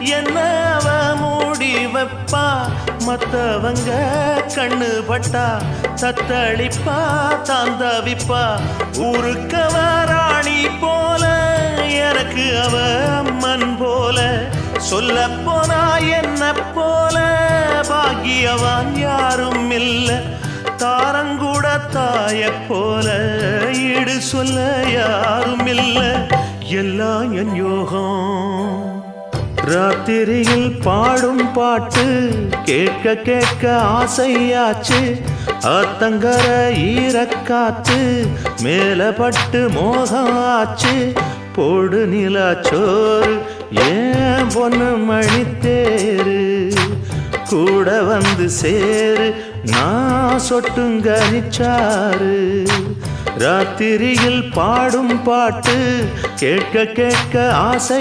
என்ன அவ மூடி வைப்பா? மத்தவங்க கண்ணு பட்டா தத்தளிப்பா தாந்தவிப்பா. ஊருக்கவ ராணி போல எனக்கு அவ அம்மன் போல. சொல்ல போனா என்ன போல? பாக்கியவான் யாரும் இல்லை. தாரங்கூட தாய போல ஈடு சொல்ல யாரும் இல்லை. எல்லாம் என் யோகம். ராத்திரியில் பாடும் பாட்டு கேட்க கேட்க ஆசையாச்சு. ஆத்தங்கர ஈரக்காத்து மேல பட்டு மோகம் ஆச்சு போடு நிலா சோறு ஏன் பொண்ணு மணித்தேரு? கூட வந்து சேரு நான் சொட்டுங்க நிச்சாரு. ராத்திரியில் பாடும் பாட்டு கேட்க கேட்க ஆசை